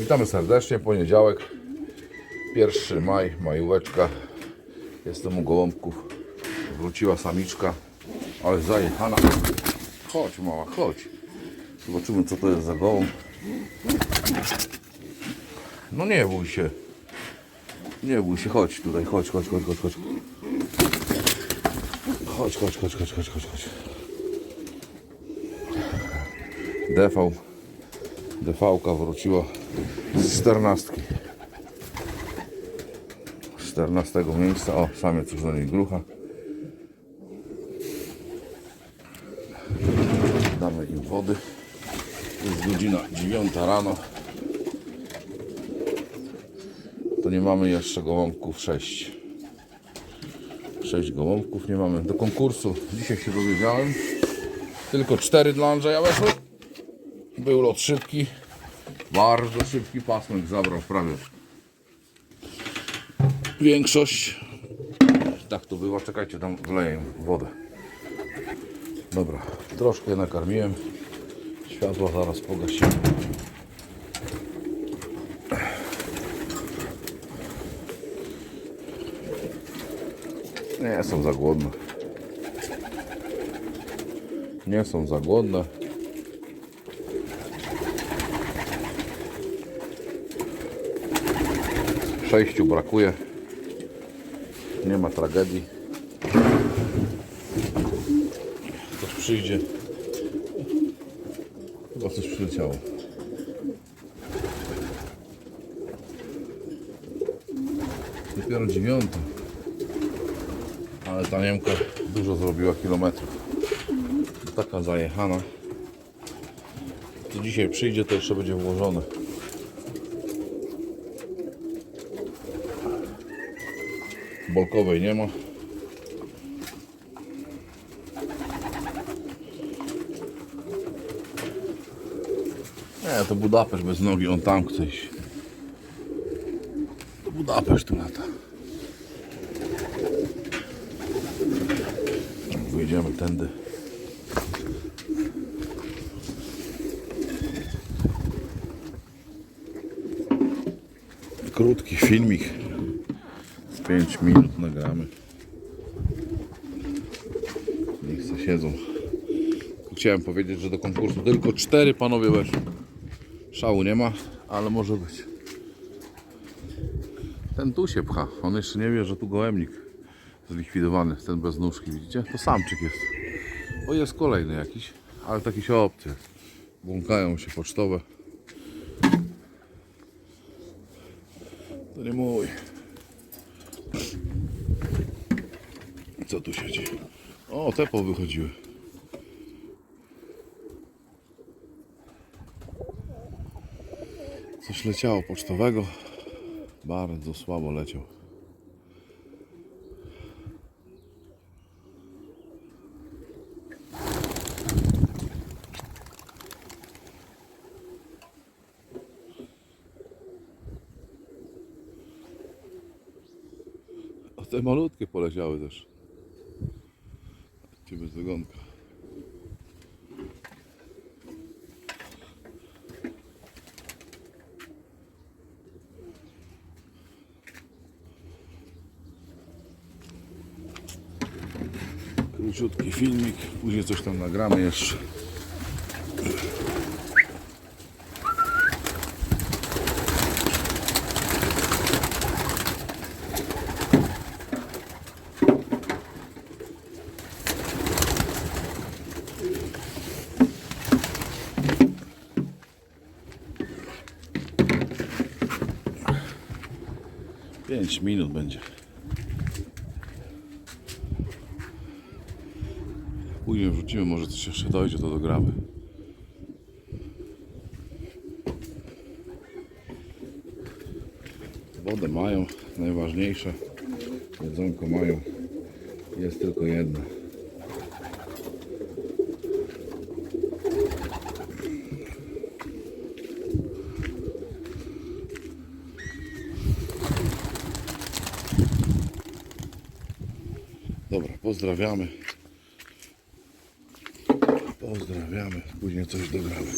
Witamy serdecznie, poniedziałek, 1 maj, majóweczka. Jestem u gołąbków. Wróciła samiczka, ale zajechana. Chodź mała, chodź. Zobaczymy co to jest za gołąb. No nie bój się. Nie bój się, chodź tutaj, chodź, chodź, chodź, chodź, chodź. Chodź, chodź, chodź, chodź, chodź, chodź, chodź. DV. DV-ka wróciła z 14. 14 miejsca. O, samiec już do niej grucha. Damy im wody. Jest godzina 9 rano. To nie mamy jeszcze gołąbków 6. 6 gołąbków nie mamy. Do konkursu dzisiaj się dowiedziałem. Tylko 4 dla Andrzeja weszły. Był lot szybki. Bardzo szybki pasmek zabrał prawie większość. Tak to bywa. Czekajcie, tam wleję wodę. Dobra, troszkę nakarmiłem. Światła zaraz pogasimy. Nie są za głodne. Nie są za głodne. Sześciu brakuje. Nie ma tragedii. Coś przyjdzie. Chyba coś przyleciało. Dopiero dziewiąta. Ale ta Niemka dużo zrobiła kilometrów. Taka zajechana. To dzisiaj przyjdzie, to jeszcze będzie włożone. Bolkowej nie ma. Nie, to Budapeszt bez nogi, on tam iść. To Budapeszt tu lata. Wyjdziemy tędy. Krótki filmik. Z 5 minut nagramy. Niech se siedzą. Chciałem powiedzieć, że do konkursu tylko 4 panowie weszły. Szału nie ma, ale może być. Ten tu się pcha. On jeszcze nie wie, że tu gołębnik zlikwidowany, ten bez nóżki, widzicie? To samczyk jest. O, jest kolejny jakiś, ale taki się obcy. Błąkają się pocztowe. To nie mój. Co tu siedzi? O, te powychodziły. Coś leciało pocztowego. Bardzo słabo leciał. Te malutkie poleciały też. Wygonka. Króciutki filmik, później coś tam nagramy jeszcze. Pięć minut będzie. Później wrzucimy, może coś jeszcze dojdzie, to dogramy. Wodę mają, najważniejsze. Jedzonko mają. Jest tylko jedno. Pozdrawiamy. Pozdrawiamy. Później coś dogramy.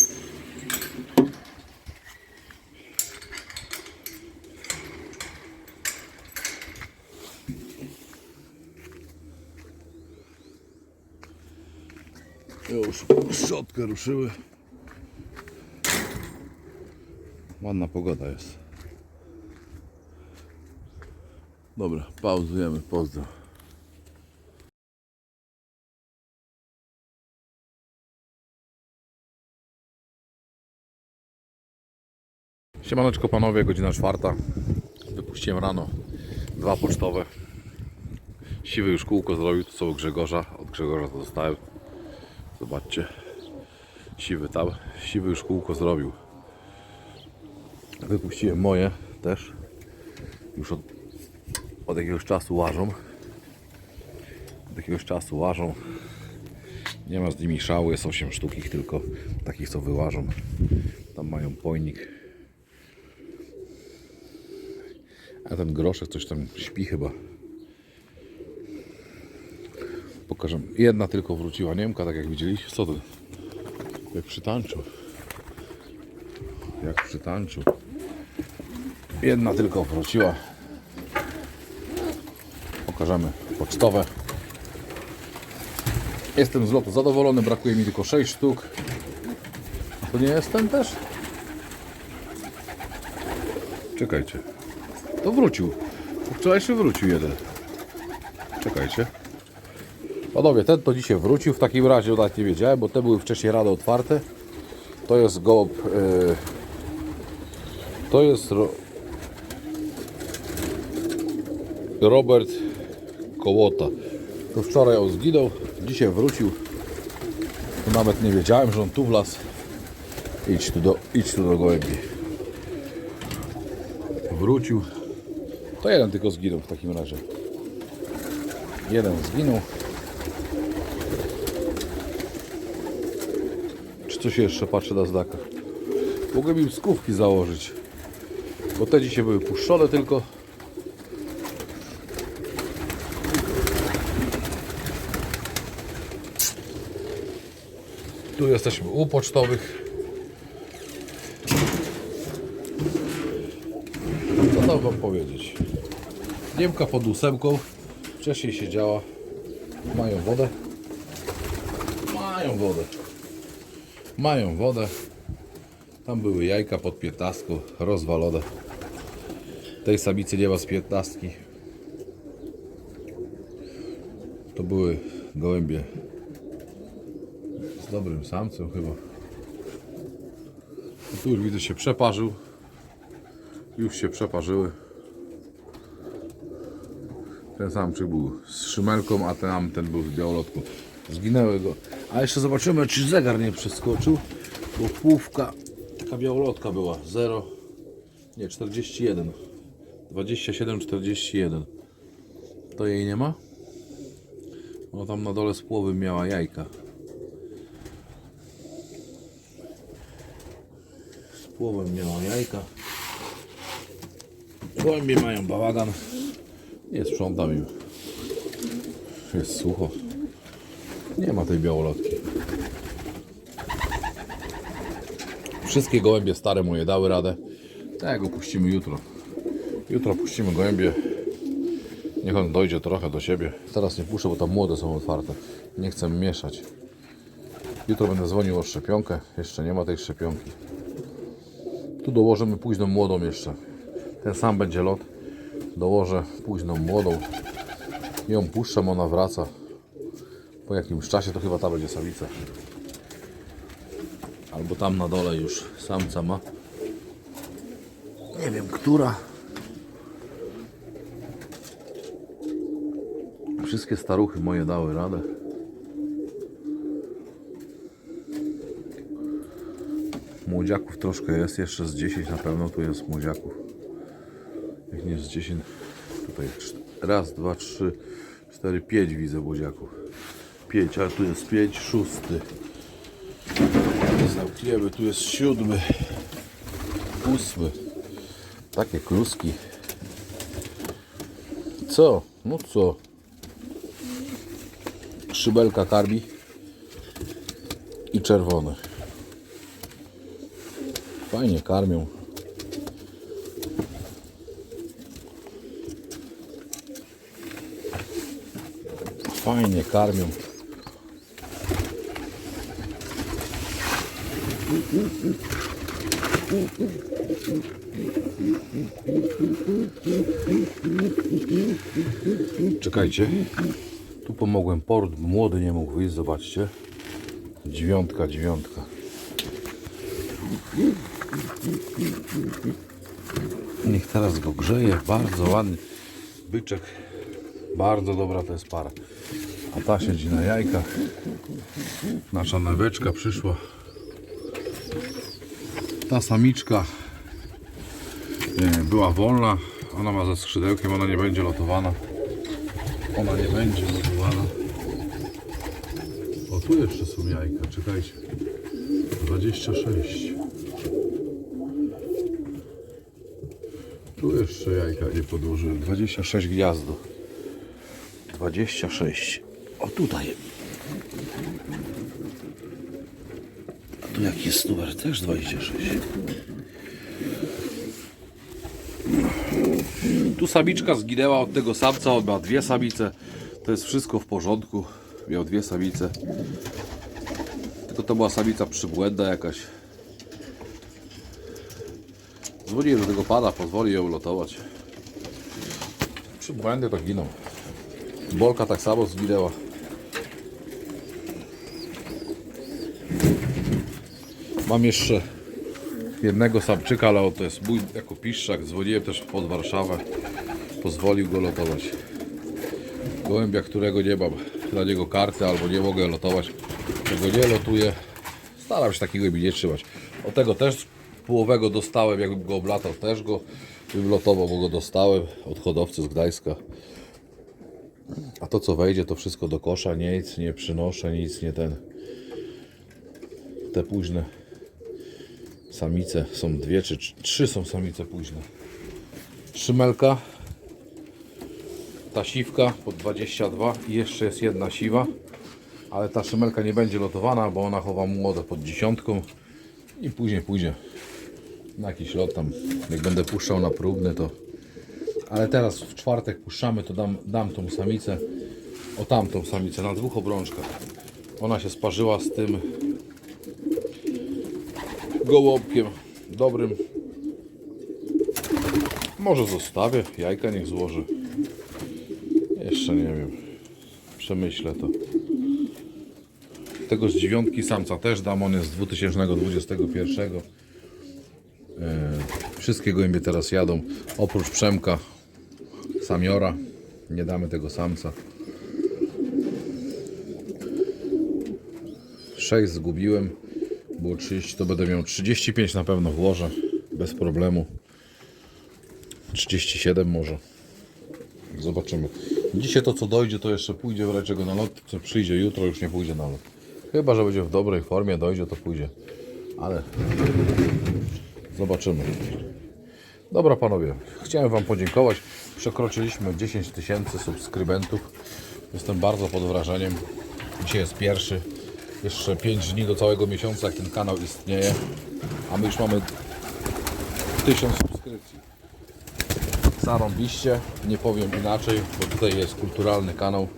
Już szczotkę ruszyły. Ładna pogoda jest. Dobra, pauzujemy, pozdro. Siemaneczko panowie, godzina czwarta. Wypuściłem rano dwa pocztowe. Siwy już kółko zrobił, to od Grzegorza. Od Grzegorza to. Zobaczcie. Siwy tam. Siwy już kółko zrobił. Wypuściłem moje też. Już od, od jakiegoś czasu łażą. Od jakiegoś czasu łażą. Nie ma z nimi szału, jest 8 sztuk ich tylko. Takich co wyłażą. Tam mają pojnik. A ten groszek coś tam śpi chyba. Pokażę. Jedna tylko wróciła Niemka, tak jak widzieliście. Co to? Jak przytańczył. Jak przytańczył. Jedna tylko wróciła. Pokażemy pocztowe. Jestem z lotu zadowolony, brakuje mi tylko 6 sztuk. To nie jestem też? Czekajcie. To wrócił. Wczoraj się wrócił jeden. Czekajcie. Panowie, ten to dzisiaj wrócił. W takim razie nawet nie wiedziałem, bo te były wcześniej rano otwarte. To jest gołąb. Yy, to jest ro, Robert Kołota. To wczoraj on zginął, dzisiaj wrócił. To nawet nie wiedziałem, że on tu wlazł. Idź tu do, idź tu do gołębi. Wrócił. To jeden tylko zginął w takim razie. Jeden zginął. Czy coś jeszcze patrzę na znakach? Mogłem im skówki założyć. Bo te dzisiaj były puszczone tylko. Tu jesteśmy u pocztowych. Co tam wam powiedzieć? Niemka pod ósemką. Wcześniej siedziała. Mają wodę. Mają wodę. Mają wodę. Tam były jajka pod piętnastką, rozwalone. Tej samicy nie ma z piętnastki. To były gołębie z dobrym samcem chyba. Tu już widzę się przeparzył. Już się przeparzyły. Ten samczyk był z szymelką, a ten ten był z białolotką. Zginęły go. A jeszcze zobaczymy, czy zegar nie przeskoczył. Bo półka, taka białolotka była. 0, nie, 41. 27, 41. To jej nie ma? Ona tam na dole z połowy miała jajka. Z połowem miała jajka. Gołębie mają bałagan. Nie sprzątam im. Jest sucho. Nie ma tej białolotki. Wszystkie gołębie stare moje dały radę. Tego puścimy jutro. Jutro puścimy gołębie. Niech on dojdzie trochę do siebie. Teraz nie puszczę, bo tam młode są otwarte. Nie chcę mieszać. Jutro będę dzwonił o szczepionkę. Jeszcze nie ma tej szczepionki. Tu dołożymy późną młodą jeszcze. Ten sam będzie lot. Dołożę późną młodą. Ją puszczam, ona wraca. Po jakimś czasie to chyba ta będzie samica. Albo tam na dole już samca ma. Nie wiem, która. Wszystkie staruchy moje dały radę. Młodziaków troszkę jest, jeszcze z 10 na pewno tu jest młodziaków. Z 10, tutaj raz, dwa, trzy, cztery, pięć widzę młodziaków. Pięć, a tu jest pięć, szósty. Zamkniemy, tu jest siódmy, ósmy. Takie kluski. Co? No co? Szybelka karmi i czerwone. Fajnie karmią. Fajnie karmią. Czekajcie. Tu pomogłem port, młody nie mógł wyjść, zobaczcie. Dziewiątka, dziewiątka. Niech teraz go grzeje, bardzo ładny. Byczek, bardzo dobra to jest para. A ta siedzi na jajkach. Nasza naweczka przyszła. Ta samiczka była wolna. Ona ma ze skrzydełkiem, ona nie będzie lotowana. Ona nie będzie lotowana. O, tu jeszcze są jajka, czekajcie. 26. Tu jeszcze jajka nie podłożyłem. 26 gniazdo. 26. O tutaj. A tu jaki jest numer? Też 26. Tu samiczka zginęła od tego samca, on ma dwie samice. To jest wszystko w porządku. Miał dwie samice. Tylko to była samica przybłędna jakaś. Dzwoniłem do tego pana, pozwoli ją lotować. Przybłędy to giną. Bolka tak samo zginęła. Mam jeszcze jednego samczyka, ale to jest mój jako piszczak. Dzwoniłem też pod Warszawę. Pozwolił go lotować. Gołębia, którego nie mam dla niego karty albo nie mogę lotować, tego nie lotuję. Staram się takiego mi nie trzymać. O tego też połowego dostałem, jakbym go oblatał, też go bym lotował, bo go dostałem od hodowcy z Gdańska. A to co wejdzie, to wszystko do kosza, nic nie przynoszę, nic nie ten. Te późne samice są dwie czy trz- trzy są samice późne. Szymelka, ta siwka po 22 i jeszcze jest jedna siwa, ale ta szymelka nie będzie lotowana, bo ona chowa młode pod dziesiątką i później pójdzie na jakiś lot tam. Jak będę puszczał na próbny, to ale teraz w czwartek puszczamy, to dam, dam tą samicę, o tamtą samicę na dwóch obrączkach. Ona się sparzyła z tym gołąbkiem dobrym. Może zostawię, jajka niech złoży. Jeszcze nie wiem. Przemyślę to. Tego z dziewiątki samca też dam, on jest z 2021. E, Wszystkie gołębie teraz jadą, oprócz Przemka, Samiora. Nie damy tego samca. 6 zgubiłem. Było 30, to będę miał 35 na pewno włożę. Bez problemu. 37 może. Zobaczymy. Dzisiaj to co dojdzie, to jeszcze pójdzie w czego na lot. Co przyjdzie jutro, już nie pójdzie na lot. Chyba, że będzie w dobrej formie, dojdzie, to pójdzie. Ale zobaczymy. Dobra panowie, chciałem wam podziękować. Przekroczyliśmy 10 tysięcy subskrybentów. Jestem bardzo pod wrażeniem. Dzisiaj jest pierwszy. Jeszcze 5 dni do całego miesiąca, jak ten kanał istnieje. A my już mamy 1000 subskrypcji. Zarąbiście, nie powiem inaczej, bo tutaj jest kulturalny kanał.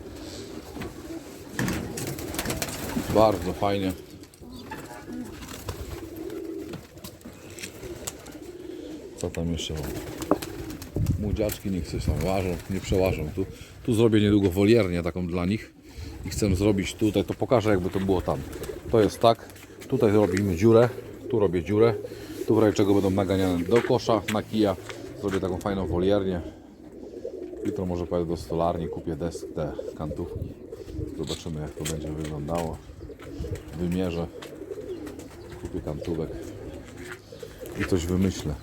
Bardzo fajnie. Co tam jeszcze mam? Młodziaczki niech coś tam łażą, nie przełażą. Tu, tu zrobię niedługo woliernię taką dla nich. I chcę zrobić tutaj, to pokażę jakby to było tam. To jest tak, tutaj robimy dziurę, tu robię dziurę. Tu w razie czego będą naganiane do kosza, na kija. Zrobię taką fajną woliernię. Jutro może pojadę do stolarni, kupię desk, te kantówki. Zobaczymy jak to będzie wyglądało. Wymierzę. Kupię kantówek. I coś wymyślę.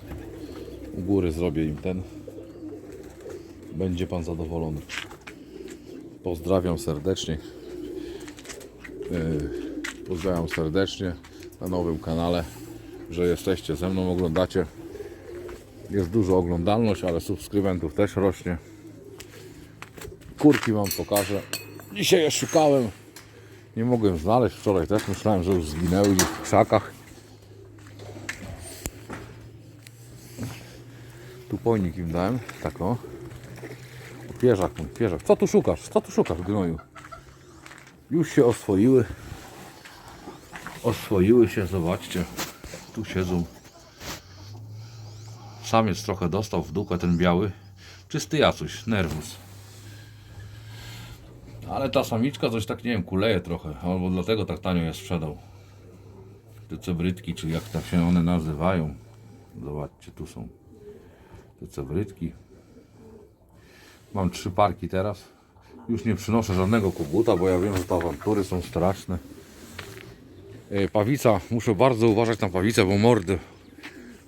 U góry zrobię im ten. Będzie Pan zadowolony. Pozdrawiam serdecznie. Yy, Pozdrawiam serdecznie na nowym kanale, że jesteście ze mną, oglądacie. Jest dużo oglądalność, ale subskrybentów też rośnie. Kurki Wam pokażę. Dzisiaj je szukałem. Nie mogłem znaleźć. Wczoraj też myślałem, że już zginęły w krzakach. Tu pojnik im dałem. Tak o. O, Pierzak mój, pierzak. Co tu szukasz? Co tu szukasz, gnoju? Już się oswoiły. Oswoiły się, zobaczcie. Tu siedzą. Samiec trochę dostał w dupę, ten biały. Czysty jacuś, nerwus. Ale ta samiczka coś tak, nie wiem, kuleje trochę. Albo dlatego tak tanio je sprzedał. Te cebrytki, czy jak tak się one nazywają. Zobaczcie, tu są te cebrytki. Mam trzy parki teraz. Już nie przynoszę żadnego koguta, bo ja wiem, że te awantury są straszne. E, Pawica, muszę bardzo uważać na pawicę, bo mordy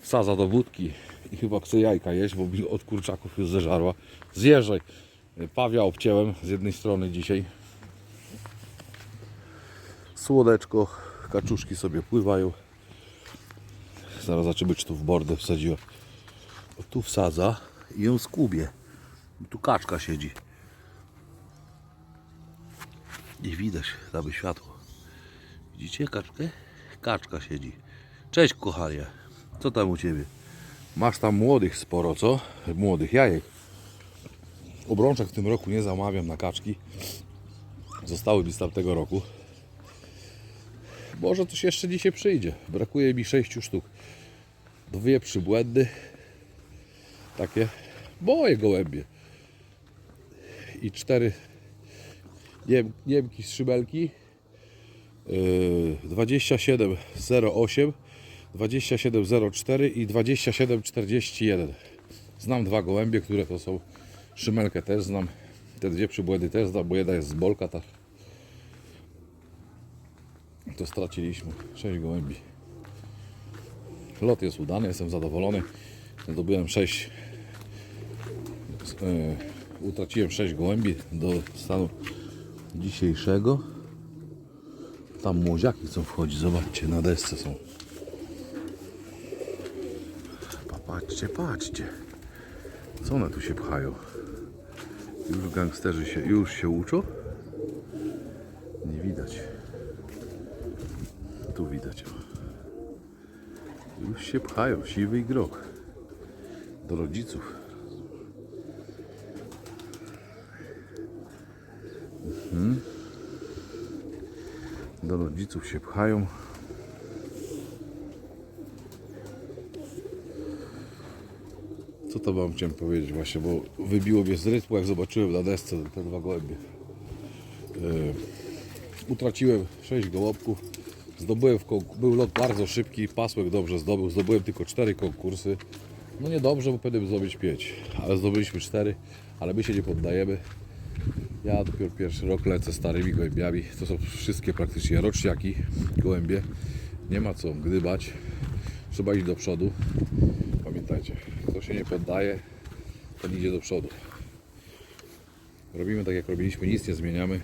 wsadza do budki i chyba chce jajka jeść, bo mi od kurczaków już zeżarła. Zjeżdżaj. E, Pawia obcięłem z jednej strony dzisiaj. Słodeczko, kaczuszki sobie pływają. Zaraz zobaczymy, czy tu w bordę wsadziła. Tu wsadza i ją skubie. Tu kaczka siedzi. Nie widać, damy światło. Widzicie kaczkę? Kaczka siedzi. Cześć kochanie. Co tam u Ciebie? Masz tam młodych sporo, co? Młodych jajek. Obrączek w tym roku nie zamawiam na kaczki. Zostały mi z tamtego roku. Może coś jeszcze dzisiaj przyjdzie. Brakuje mi 6 sztuk. Dwie przybłędy. Takie. Moje gołębie. I cztery Niem, Niemki z szybelki. Yy, 2708, 2704 i 2741. Znam dwa gołębie, które to są. Szymelkę też znam. Te dwie przybłędy też znam, bo jedna jest z Bolka. Ta. To straciliśmy. 6 gołębi. Lot jest udany, jestem zadowolony. Zdobyłem 6. Yy, utraciłem 6 gołębi do stanu dzisiejszego. Tam młodziaki chcą wchodzić, zobaczcie, na desce są. Patrzcie, patrzcie. Co one tu się pchają? Już gangsterzy się, już się uczą? Nie widać. Tu widać. Już się pchają, siwy i grok. Do rodziców. do rodziców się pchają. Co to wam chciałem powiedzieć właśnie, bo wybiło mnie z rytmu, jak zobaczyłem na desce te dwa gołębie. E, utraciłem 6 gołąbków. Zdobyłem w konk- był lot bardzo szybki, pasłek dobrze zdobył. Zdobyłem tylko 4 konkursy. No nie dobrze, bo powinienem zdobyć 5, ale zdobyliśmy 4, ale my się nie poddajemy. Ja dopiero pierwszy rok lecę starymi gołębiami. To są wszystkie praktycznie roczniaki, gołębie. Nie ma co gdybać. Trzeba iść do przodu. Pamiętajcie, kto się nie poddaje, ten idzie do przodu. Robimy tak jak robiliśmy, nic nie zmieniamy.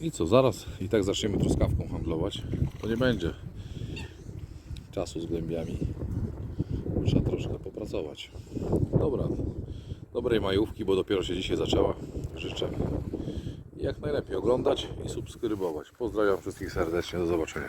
I co, zaraz i tak zaczniemy truskawką handlować. To nie będzie czasu z głębiami. Trzeba troszkę popracować. Dobra, dobrej majówki, bo dopiero się dzisiaj zaczęła. Życzę jak najlepiej oglądać i subskrybować. Pozdrawiam wszystkich serdecznie, do zobaczenia.